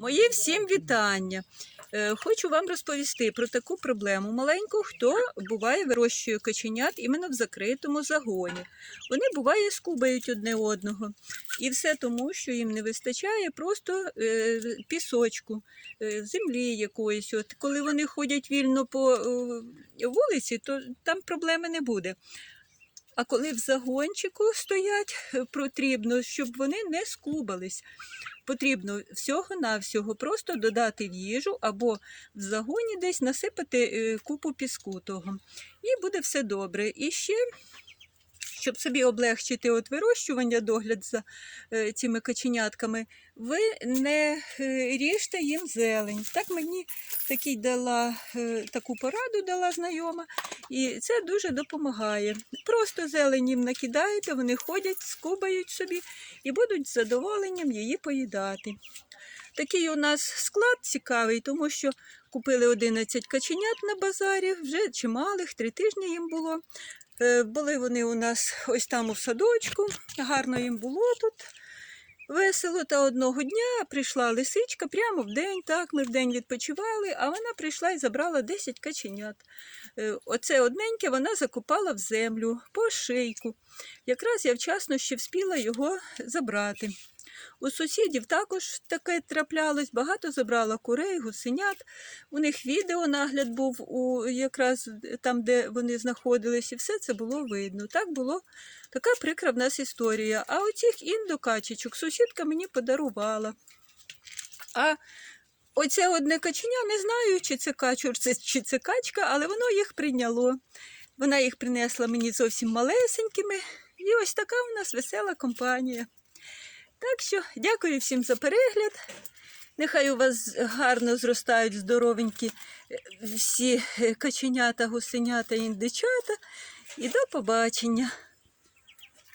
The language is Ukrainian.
Мої всім вітання. Е, Хочу вам розповісти про таку проблему маленьку, хто буває вирощує каченят іменно в закритому загоні. Вони буває скубають одне одного. І все тому, що їм не вистачає просто е, пісочку, е, землі якоїсь. От коли вони ходять вільно по вулиці, то там проблеми не буде. А коли в загончику стоять, е, потрібно, щоб вони не скубались. Потрібно всього-навсього просто додати в їжу або в загоні десь насипати е, купу піску того. І буде все добре. І ще, щоб собі облегчити от вирощування, догляд за е, цими каченятками, ви не ріжте їм зелень. Так мені такий дала, таку пораду дала знайома, і це дуже допомагає. Просто зелень їм накидаєте, вони ходять, скубають собі і будуть з задоволенням її поїдати. Такий у нас склад цікавий, тому що купили 11 каченят на базарі, вже чималих, три тижні їм було. Е, Були вони у нас ось там у садочку, гарно їм було тут. Весело, та одного дня прийшла лисичка прямо в день, так, ми в день відпочивали, а вона прийшла і забрала 10 каченят. Е, Оце одненьке вона закопала в землю по шийку. Якраз я вчасно ще вспіла його забрати. У сусідів також таке траплялось, багато забрала курей, гусенят. У них відеонагляд був у, якраз там, де вони знаходились, і все це було видно. Так було така прикра в нас історія. А оцих індокачечок сусідка мені подарувала. А оце одне каченя, не знаю, чи це качур, чи це качка, але воно їх прийняло. Вона їх принесла мені зовсім малесенькими. І ось така у нас весела компанія. Так що дякую всім за перегляд. Нехай у вас гарно зростають здоровенькі е, всі е, каченята, гусенята, індичата. І до побачення.